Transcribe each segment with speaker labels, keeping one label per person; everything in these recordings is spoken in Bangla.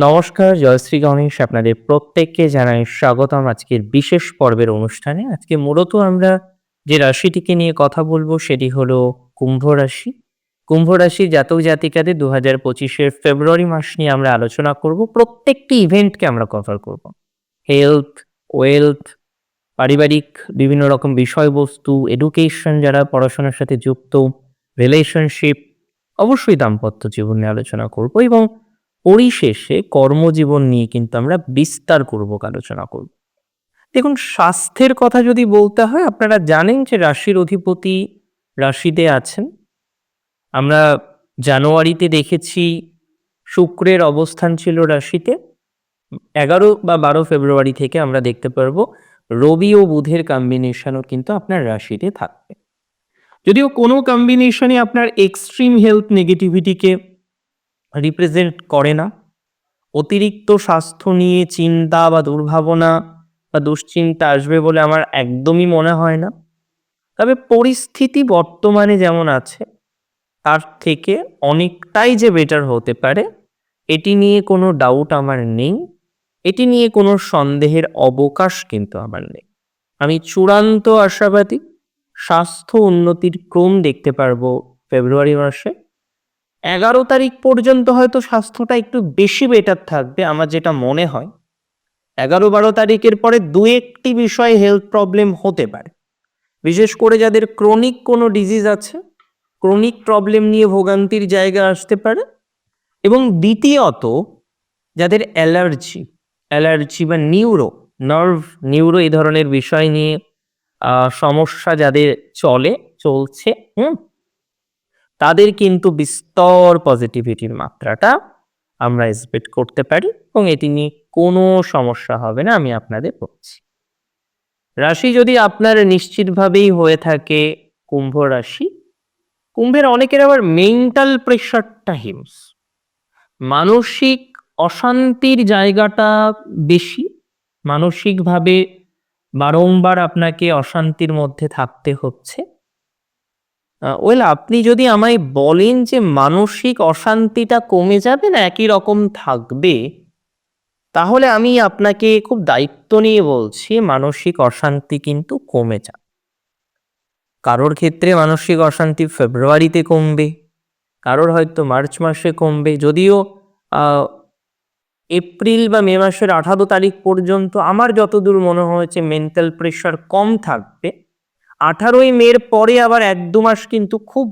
Speaker 1: নমস্কার, জয়শ্রী গণেশ আপনাদের প্রত্যেককে জানাই স্বাগতম আজকের বিশেষ পর্বের অনুষ্ঠানে। আজকে মূলত আমরা যে রাশিটিকে নিয়ে কথা বলব সেটি হলো কুম্ভ রাশি। কুম্ভ রাশি জাতক জাতিকাদের দু হাজার পঁচিশের ফেব্রুয়ারি মাস নিয়ে আমরা আলোচনা করব। প্রত্যেকটি ইভেন্টকে আমরা কভার করব। হেলথ ওয়েলথ পারিবারিক বিভিন্ন রকম বিষয়বস্তু এডুকেশন যারা পড়াশোনার সাথে যুক্ত রিলেশনশিপ অবশ্যই দাম্পত্য জীবন নিয়ে আলোচনা করব এবং পরিশেষে কর্মজীবন নিয়ে কিন্তু আমরা বিস্তারপূর্বক আলোচনা করব। দেখুন, স্বাস্থ্যের কথা যদি বলতে হয়, আপনারা জানেন যে রাশির অধিপতি রাশিতে আছেন। আমরা জানুয়ারিতে দেখেছি শুক্রের অবস্থান ছিল রাশিতে। এগারো বা বারো ফেব্রুয়ারি থেকে আমরা দেখতে পারব, রবি ও বুধের কম্বিনেশনও কিন্তু আপনার রাশিতে থাকবে। যদিও কোনো কম্বিনেশনে আপনার এক্সট্রিম হেলথ নেগেটিভিটিকে রিপ্রেজেন্ট করে না। অতিরিক্ত স্বাস্থ্য নিয়ে চিন্তা বা দুর্ভাবনা বা দুশ্চিন্তা আসবে বলে আমার একদমই মনে হয় না। তবে পরিস্থিতি বর্তমানে যেমন আছে, তার থেকে অনেকটাই যে বেটার হতে পারে, এটি নিয়ে কোনো ডাউট আমার নেই। এটি নিয়ে কোনো সন্দেহের অবকাশ কিন্তু আমার নেই। আমি চূড়ান্ত আশাবাদী, স্বাস্থ্য উন্নতির ক্রম দেখতে পারব ফেব্রুয়ারি মাসে। এগারো তারিখ পর্যন্ত হয়তো স্বাস্থ্যটা একটু বেশি বেটার থাকবে, আমার যেটা মনে হয়। এগারো বারো তারিখের পরে দু একটি বিষয়ে হেলথ প্রবলেম হতে পারে। বিশেষ করে যাদের ক্রনিক কোনো ডিজিজ আছে ক্রনিক প্রবলেম নিয়ে ভোগান্তির জায়গা আসতে পারে। এবং দ্বিতীয়ত, যাদের অ্যালার্জি অ্যালার্জি বা নিউরো নার্ভ নিউরো এই ধরনের বিষয় নিয়ে সমস্যা যাদের চলে, চলছে, হুম তাদের কিন্তু বিস্তর পজিটিভিটির মাত্রাটা আমরা এক্সপেক্ট করতে পারি এবং এটি নিয়ে কোনো সমস্যা হবে না, আমি আপনাদের বলছি। রাশি যদি আপনার নিশ্চিতভাবেই হয়ে থাকে কুম্ভ রাশি, কুম্ভের অনেকের আবার মেন্টাল প্রেশারটা হিমস। মানসিক অশান্তির জায়গাটা বেশি, মানসিকভাবে বারংবার আপনাকে অশান্তির মধ্যে থাকতে হচ্ছে। ওয়েল, আপনি যদি আমায় বলেন যে মানসিক অশান্তিটা কমে যাবে না, একই রকম থাকবে, তাহলে আমি আপনাকে খুব দায়িত্ব নিয়ে বলছি, মানসিক অশান্তি কিন্তু কমে যাবে। কারোর ক্ষেত্রে মানসিক অশান্তি ফেব্রুয়ারিতে কমবে, কারোর হয়তো মার্চ মাসে কমবে, যদিও এপ্রিল বা মে মাসের আঠারো তারিখ পর্যন্ত আমার যতদূর মনে হয়েছে মেন্টাল প্রেশার কম থাকবে আঠারোই মের পরে আবার এক দু মাস কিন্তু খুব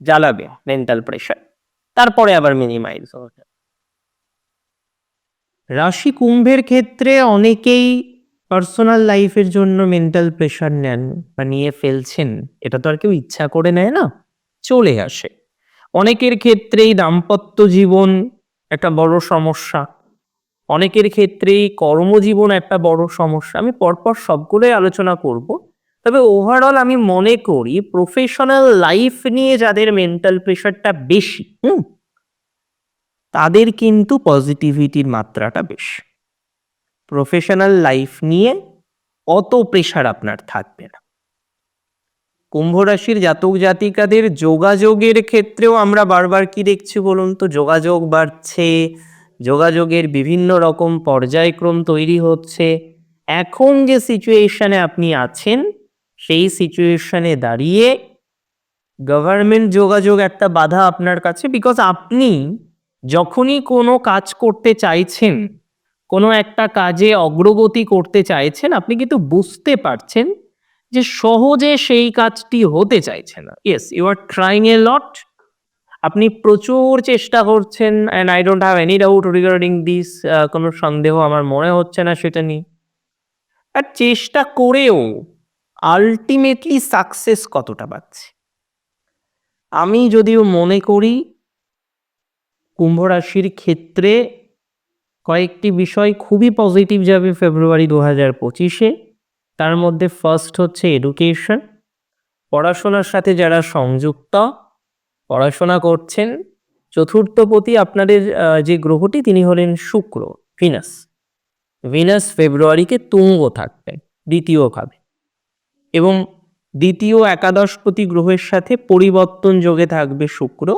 Speaker 1: জ্বালাবে মেন্টাল প্রেশার তারপরে আবার মিনিমাইজ হবে রাশি কুম্ভের ক্ষেত্রে অনেকেই পার্সোনাল লাইফের জন্য মেন্টাল প্রেশার নেন বা নিয়ে ফেলছেন, এটা তো আর কেউ ইচ্ছা করে নেয় না, চলে আসে। অনেকের ক্ষেত্রেই দাম্পত্য জীবন একটা বড় সমস্যা। অনেকের ক্ষেত্রেই কর্মজীবন একটা বড় সমস্যা। আমি পরপর সবগুলোই আলোচনা করব। তবে ওভারঅল আমি মনে করি প্রফেশনাল লাইফ নিয়ে যাদের মেন্টাল প্রেশারটা বেশি, হুম, তাদের কিন্তু পজিটিভিটির মাত্রাটা বেশি। প্রফেশনাল লাইফ নিয়ে অত প্রেশার আপনার থাকবে না। কুম্ভ রাশির জাতক জাতিকাদের যোগাযোগের ক্ষেত্রেও আমরা বারবার কি দেখছি বলুন তো? যোগাযোগ বাড়ছে, যোগাযোগের বিভিন্ন রকম পর্যায়ক্রম তৈরি হচ্ছে। এখন যে সিচুয়েশনে আপনি আছেন সেই সিচুয়েশনে দাঁড়িয়ে গভর্নমেন্ট যোগাযোগ একটা বাধা আপনার কাছে? বিকজ আপনি যখনই কোনো কাজ করতে চাইছেন, কোনো একটা কাজে অগ্রগতি করতে চাইছেন, আপনি কিন্তু বুঝতে পারছেন যে সহজে সেই কাজটি হতে চাইছে না। Yes you are trying a lot আপনি প্রচুর চেষ্টা করছেন and I don't have any doubt regarding this কোনো সন্দেহ আমার মনে হচ্ছে না সেটা নিয়ে। আর চেষ্টা করেও আলটিমেটলি সাকসেস কতটা পাচ্ছে? আমি যদিও মনে করি কুম্ভ রাশির ক্ষেত্রে কয়েকটি বিষয় খুবই পজিটিভ যাবে ফেব্রুয়ারি দু হাজার পঁচিশে। তার মধ্যে ফার্স্ট হচ্ছে এডুকেশন পড়াশোনার সাথে যারা সংযুক্ত, পড়াশোনা করছেন, চতুর্থপতি আপনাদের যে গ্রহটি তিনি হলেন শুক্র, ভিনাস। ভিনাস ফেব্রুয়ারিকে তুঙ্গ থাকবেন, দ্বিতীয় ভাবে। এবং দ্বিতীয় একাদশপতি গ্রহের সাথে পরিবর্তন যোগে থাকবে শুক্র।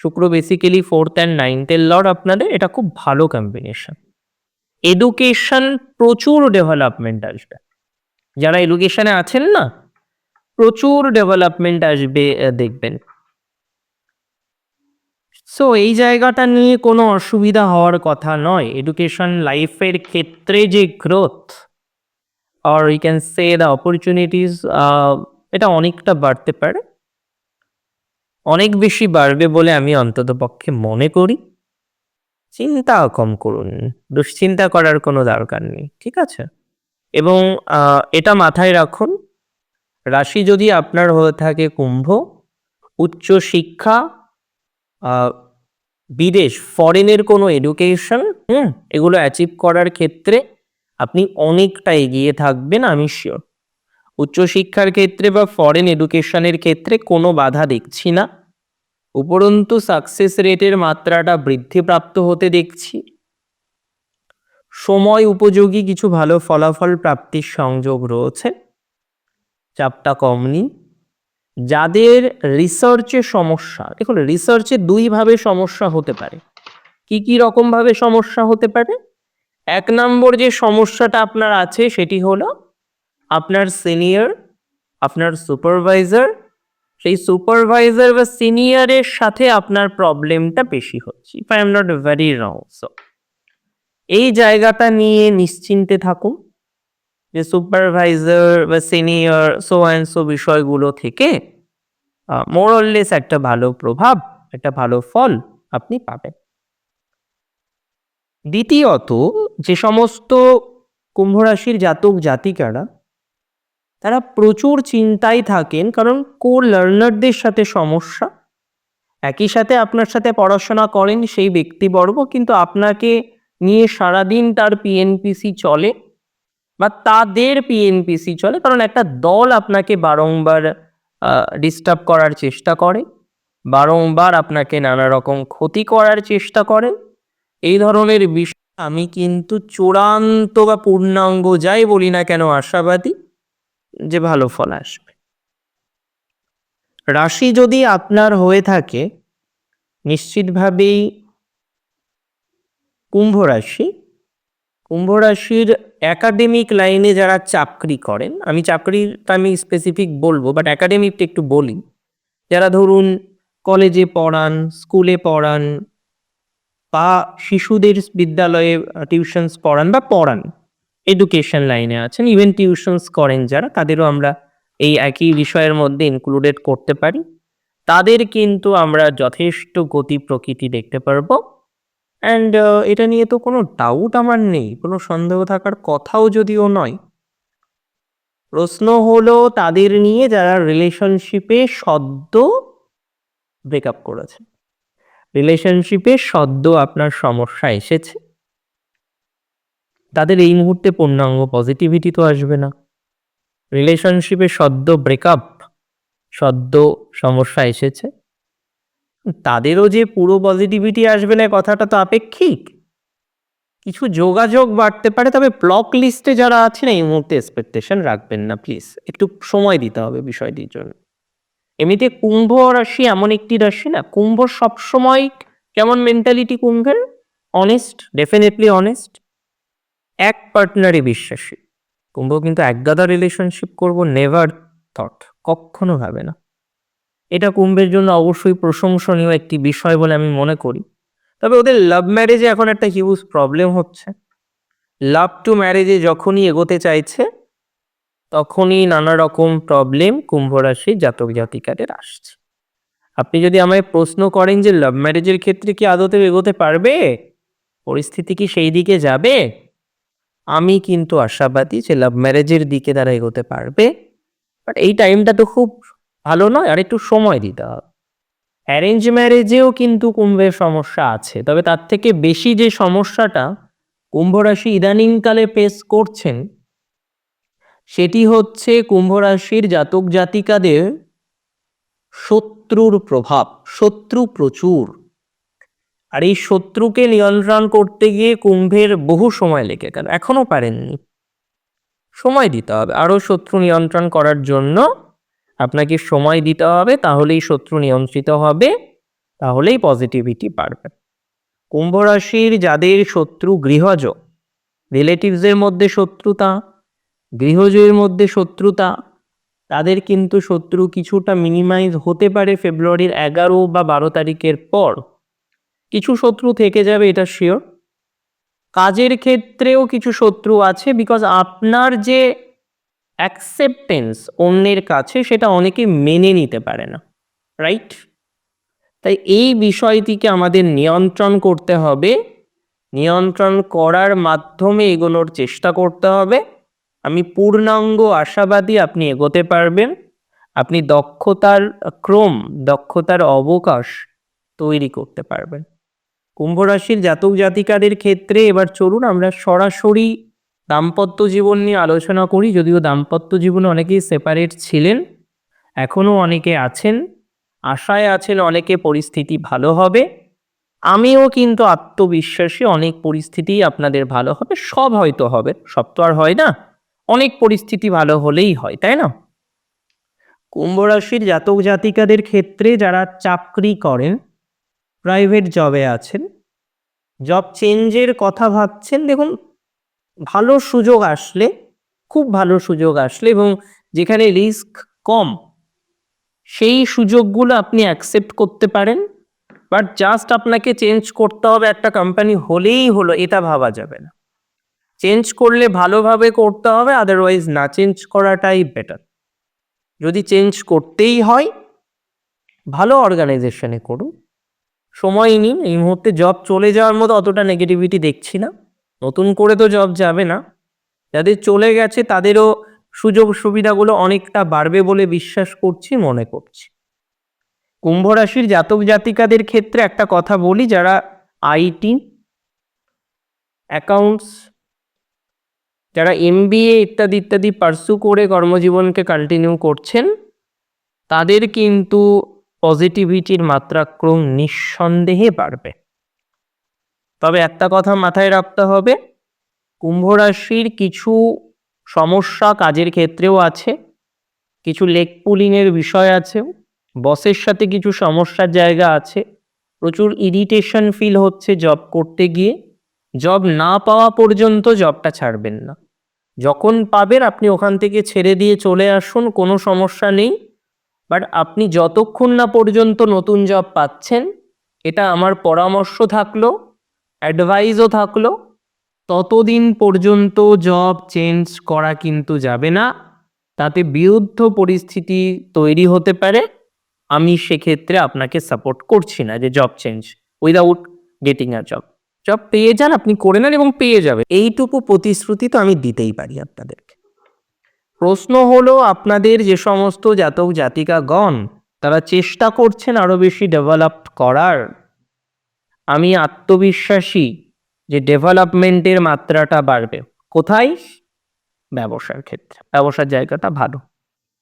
Speaker 1: শুক্র বেসিক্যালি ফোর্থ অ্যান্ড নাইনথের লর্ড আপনাদের, এটা খুব ভালো কম্বিনেশন এডুকেশন প্রচুর ডেভেলপমেন্ট আসবে। যারা এডুকেশনে আছেন না, প্রচুর ডেভেলপমেন্ট আসবে দেখবেন। সো এই জায়গাটা নিয়ে কোনো অসুবিধা হওয়ার কথা নয়। এডুকেশন লাইফের ক্ষেত্রে যে growth R you can say the opportunities এটা অনেকটা বাড়তে পারে। অনেক বেশি বাড়বে বলে আমি অন্ততপক্ষে মনে করি। চিন্তা কম করুন, দুশ্চিন্তা করার কোনো দরকার নেই, ঠিক আছে? এবং এটা মাথায় রাখুন, রাশি যদি আপনার হয়ে থাকে কুম্ভ, উচ্চ শিক্ষা বিদেশ ফরেনের কোনো এডুকেশন হুম, এগুলো অ্যাচিভ করার ক্ষেত্রে আপনি অনেকটা এগিয়ে থাকবেন, আমি শিওর উচ্চশিক্ষার ক্ষেত্রে বা ফরেন এডুকেশনের ক্ষেত্রে কোনো বাধা দেখছি না। উপরন্তু সাকসেস রেটের মাত্রাটা বৃদ্ধিপ্রাপ্ত হতে দেখছি। সময় উপযোগী কিছু ভালো ফলাফল প্রাপ্তির সংযোগ রয়েছে। চাপটা কম নিন যাদের রিসার্চে সমস্যা, দেখুন রিসার্চে দুইভাবে সমস্যা হতে পারে। কি কি রকমভাবে সমস্যা হতে পারে? এক নম্বর যে সমস্যাটা আপনার আছে সেটি হলো আপনার সিনিয়র আপনার সুপারভাইজার সেই সুপারভাইজার বা সিনিয়রের সাথে আপনার প্রবলেমটা বেশি হচ্ছে if I am not very wrong so এই জায়গাটা নিয়ে নিশ্চিন্তে থাকুন, যে সুপারভাইজার বা সিনিয়র সো অ্যান্ড সো বিষয়গুলো থেকে মোরললেস একটা ভালো প্রভাব, একটা ভালো ফল আপনি পাবেন। দ্বিতীয়ত, যে সমস্ত কুম্ভ রাশির জাতক জাতিকারা, তারা প্রচুর চিন্তায় থাকেন কারণ কো লার্নারদের সাথে সমস্যা। একই সাথে আপনার সাথে পড়াশোনা করেন সেই ব্যক্তিবর্গ, কিন্তু আপনাকে নিয়ে সারাদিন তার পিএনপিসি চলে বা তাদের পিএনপিসি চলে কারণ একটা দল আপনাকে বারংবার ডিস্টার্ব করার চেষ্টা করে, বারংবার আপনাকে নানা রকম ক্ষতি করার চেষ্টা করে। এই ধরনের বিষয় আমি কিন্তু চূড়ান্ত বা পূর্ণাঙ্গ যাই বলি না কেন আশাবাদী যে ভালো ফল আসবে। রাশি যদি আপনার হয়ে থাকে, নিশ্চিতভাবেই কুম্ভ রাশি, কুম্ভ রাশির একাডেমিক লাইনে যারা চাকরি করেন, আমি চাকরিটা আমি স্পেসিফিক বলব বাট একাডেমিকটা একটু বলি, যারা ধরুন কলেজে পড়ান স্কুলে পড়ান বা শিশুদের বিদ্যালয়ে টিউশনস পড়ান বা পড়ান এডুকেশন লাইনে আছেন ইভেন টিউশনস করেন যারা, তাদেরও আমরা এই একই বিষয়ের মধ্যে ইনক্লুডেড করতে পারি। তাদের কিন্তু আমরা যথেষ্ট গতি প্রকৃতি দেখতে পারব। অ্যান্ড এটা নিয়ে তো কোনো ডাউট আমার নেই, কোনো সন্দেহ থাকার কথাও যদিও নয়। প্রশ্ন হলো তাদের নিয়ে যারা রিলেশনশিপে সদ্য ব্রেকআপ করেছে। রিলেশনশিপে সদ্য আপনার সমস্যা এসেছে। তাদের এই মুহূর্তে পূর্ণাঙ্গ পজিটিভিটি তো আসবে না। রিলেশনশিপে সদ্য ব্রেকআপ সদ্য সমস্যা এসেছে। তাদেরও যে পুরো পজিটিভিটি আসবে না কথাটা তো আপেক্ষিক। কিছু যোগাযোগ বাড়তে পারে, তবে ব্লক লিস্টে যারা আছেন, এই মুহূর্তে এক্সপেকটেশন রাখবেন না প্লিজ একটু সময় দিতে হবে বিষয়টির জন্য। এমনিতে কুম্ভ রাশি এমন একটি রাশি না, কুম্ভ সবসময় কেমন মেন্টালিটি কুম্ভের? অনেস্ট ডেফিনেটলি অনেস্ট এক পার্টনারে বিশ্বাসী। কুম্ভ কিন্তু একগাদা রিলেশনশিপ করব নেভার থট কখনো ভাবে না। এটা কুম্ভের জন্য অবশ্যই প্রশংসনীয় একটি বিষয় বলে আমি মনে করি। তবে ওদের লাভ ম্যারেজে এখন একটা হিউজ প্রবলেম হচ্ছে। লাভ টু ম্যারেজে যখনই এগোতে চাইছে তখনই নানা রকম প্রবলেম কুম্ভ রাশি জাতক জাতিকাদের আসছে। আপনি যদি আমায় প্রশ্ন করেন যে লাভ ম্যারেজের ক্ষেত্রে কি আদতে এগোতে পারবে? পরিস্থিতি কি সেই দিকে যাবে? আমি কিন্তু আশাবাদী যে লাভ ম্যারেজের দিকে তারা এগোতে পারবে। বাট এই টাইমটা তো খুব ভালো নয়, আর একটু সময় দিতে হবে। অ্যারেঞ্জ ম্যারেজেও কিন্তু কুম্ভের সমস্যা আছে, তবে তার থেকে বেশি যে সমস্যাটা কুম্ভ রাশি ইদানিংকালে ফেস করছেন সেটি হচ্ছে কুম্ভ রাশির জাতক জাতিকাদের শত্রুর প্রভাব, শত্রু প্রচুর। আর এই শত্রুকে নিয়ন্ত্রণ করতে গিয়ে কুম্ভের বহু সময় লেগে গেল, এখনও পারেননি। সময় দিতে হবে, আরও শত্রু নিয়ন্ত্রণ করার জন্য আপনাকে সময় দিতে হবে, তাহলেই শত্রু নিয়ন্ত্রিত হবে, তাহলেই পজিটিভিটি বাড়বে। কুম্ভ রাশির যাদের শত্রু গৃহজ রিলেটিভসের মধ্যে শত্রুতা গৃহজের মধ্যে শত্রুতা, তাদের কিন্তু শত্রু কিছুটা মিনিমাইজ হতে পারে ফেব্রুয়ারির এগারো বা বারো তারিখের পর। কিছু শত্রু থেকে যাবে, এটা শিওর কাজের ক্ষেত্রেও কিছু শত্রু আছে বিকজ আপনার যে অ্যাকসেপ্টেন্স অন্যের কাছে সেটা অনেকে মেনে নিতে পারে না রাইট তাই এই বিষয়টিকে আমাদের নিয়ন্ত্রণ করতে হবে। নিয়ন্ত্রণ করার মাধ্যমে এগোনোর চেষ্টা করতে হবে। আমি পূর্ণাঙ্গ আশাবাদী আপনি এগোতে পারবেন। আপনি দক্ষতার ক্রম, দক্ষতার অবকাশ তৈরি করতে পারবেন। কুম্ভ রাশির জাতক জাতিকাদের ক্ষেত্রে এবার চলুন আমরা সরাসরি দাম্পত্য জীবন নিয়ে আলোচনা করি, যদিও দাম্পত্য জীবনে অনেকেই সেপারেট ছিলেন, এখনও অনেকে আছেন, আশায় আছেন অনেকে পরিস্থিতি ভালো হবে। আমিও কিন্তু আত্মবিশ্বাসী, অনেক পরিস্থিতি আপনাদের ভালো হবে, সব হয়তো হবে, সব তো আর হয় না। অনেক পরিস্থিতি ভালো হলেই হয়, তাই না? কুম্ভ রাশির জাতক জাতিকাদের ক্ষেত্রে যারা চাকরি করেন প্রাইভেট জবে আছেন জব চেঞ্জের কথা ভাবছেন, দেখুন, ভালো সুযোগ আসলে, খুব ভালো সুযোগ আসলে এবং যেখানে রিস্ক কম, সেই সুযোগগুলো আপনি অ্যাকসেপ্ট করতে পারেন বাট জাস্ট আপনাকে চেঞ্জ করতে হবে একটা কোম্পানি হলেই হলো, এটা ভাবা যাবে না। চেঞ্জ করলে ভালোভাবে করতে হবে আদারওয়াইজ না চেঞ্জ করাটাই বেটার যদি চেঞ্জ করতেই হয়, ভালো অর্গানাইজেশনে করুন। সময় নিন, এই মুহূর্তে জব চলে যাওয়ার মতো অতটা নেগেটিভিটি দেখছি না। নতুন করে তো জব যাবে না। যাদের চলে গেছে, তাদেরও সুযোগ সুবিধাগুলো অনেকটা বাড়বে বলে বিশ্বাস করছি, মনে করছি। কুম্ভ রাশির জাতক জাতিকাদের ক্ষেত্রে একটা কথা বলি, যারা আইটি অ্যাকাউন্টস যারা এমবিএ ইত্যাদি ইত্যাদি পার্সু করে কর্মজীবনকে কন্টিনিউ করছেন, তাদের কিন্তু পজিটিভিটির মাত্রা ক্রম নিঃসন্দেহে বাড়বে। তবে একটা কথা মাথায় রাখতে হবে, কুম্ভ রাশির কিছু সমস্যা কাজের ক্ষেত্রেও আছে, কিছু লেগ পুলিংয়ের বিষয় আছে বসের সাথে কিছু সমস্যার জায়গা আছে, প্রচুর ইরিটেশন ফিল হচ্ছে জব করতে গিয়ে। জব না পাওয়া পর্যন্ত জবটা ছাড়বেন না। যখন পাবেন, আপনি ওখান থেকে ছেড়ে দিয়ে চলে আসুন, কোনো সমস্যা নেই। বাট আপনি যতক্ষণ না পর্যন্ত নতুন জব পাচ্ছেন, এটা আমার পরামর্শ থাকল অ্যাডভাইসও থাকল, ততদিন পর্যন্ত জব চেঞ্জ করা কিন্তু যাবে না। তাতে বিরুদ্ধ পরিস্থিতি তৈরি হতে পারে। আমি সেক্ষেত্রে আপনাকে সাপোর্ট করছি না যে job change without getting a job job পেয়ে যান, আপনি করে নেন এবং পেয়ে যাবেন। এইটুকু প্রতিশ্রুতি তো আমি দিতেই পারি আপনাদেরকে। প্রশ্ন হলো, আপনাদের যে সমস্ত জাতক জাতিকাগণ, তারা চেষ্টা করছেন আরও বেশি ডেভেলপ করার। আমি আত্মবিশ্বাসী যে ডেভেলপমেন্টের মাত্রাটা বাড়বে। কোথায়? ব্যবসার ক্ষেত্রে। ব্যবসার জায়গাটা ভালো।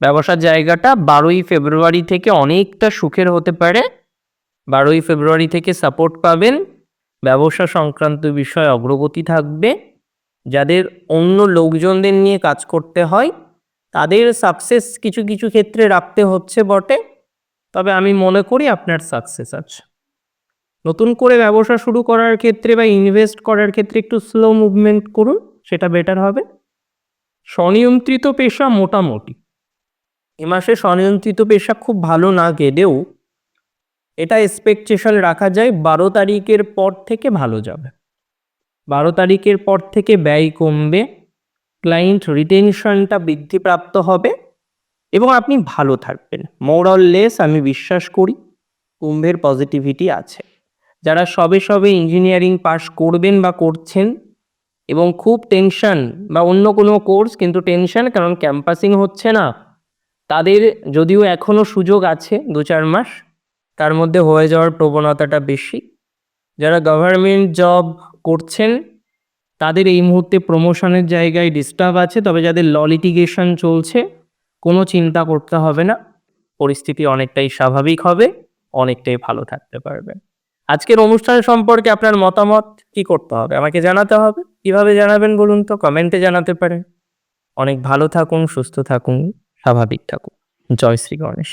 Speaker 1: ব্যবসার জায়গাটা বারোই ফেব্রুয়ারি থেকে অনেকটা সুখের হতে পারে। বারোই ফেব্রুয়ারি থেকে সাপোর্ট পাবেন। ব্যবসা সংক্রান্ত বিষয়ে অগ্রগতি থাকবে। যাদের অন্য লোকজনদের নিয়ে কাজ করতে হয়, তাদের সাকসেস কিছু কিছু ক্ষেত্রে রাখতে হচ্ছে বটে। তবে আমি মনে করি আপনার সাকসেস আছে। নতুন করে ব্যবসা শুরু করার ক্ষেত্রে বা ইনভেস্ট করার ক্ষেত্রে একটু স্লো মুভমেন্ট করুন, সেটা বেটার হবে। স্বনিয়ন্ত্রিত পেশা মোটামুটি। এ মাসে স্বনিয়ন্ত্রিত পেশা খুব ভালো না গেলেও এটা এক্সপেকটেশন রাখা যায় বারো তারিখের পর থেকে ভালো যাবে। বারো তারিখের পর থেকে ব্যয় কমবে ক্লায়েন্ট রিটেনশনটা বৃদ্ধিপ্রাপ্ত হবে এবং আপনি ভালো থাকবেন। মোরাল লেস আমি বিশ্বাস করি কুম্ভের পজিটিভিটি আছে। যারা সবে সবে ইঞ্জিনিয়ারিং পাশ করবেন বা করছেন এবং খুব টেনশন বা অন্য কোনো কোর্স কিন্তু টেনশন কারণ ক্যাম্পাসিং হচ্ছে না, তাদের যদিও এখনও সুযোগ আছে দু চার মাস তার মধ্যে হয়ে যাওয়ার প্রবণতাটা বেশি। যারা গভর্নমেন্ট জব করছেন, তাদের এই মুহূর্তে প্রমোশনের জায়গায় ডিস্টার্ব আছে, তবে যাদের ল লিটিগেশন চলছে, কোনো চিন্তা করতে হবে না। পরিস্থিতি অনেকটাই স্বাভাবিক হবে, অনেকটাই ভালো থাকতে পারবে আজকের অনুষ্ঠান সম্পর্কে আপনার মতামত কি করতে হবে? আমাকে জানাতে হবে। কীভাবে জানাবেন বলুন তো? কমেন্টে জানাতে পারেন। অনেক ভালো থাকুন, সুস্থ থাকুন, স্বাভাবিক থাকুন। জয় শ্রী গণেশ।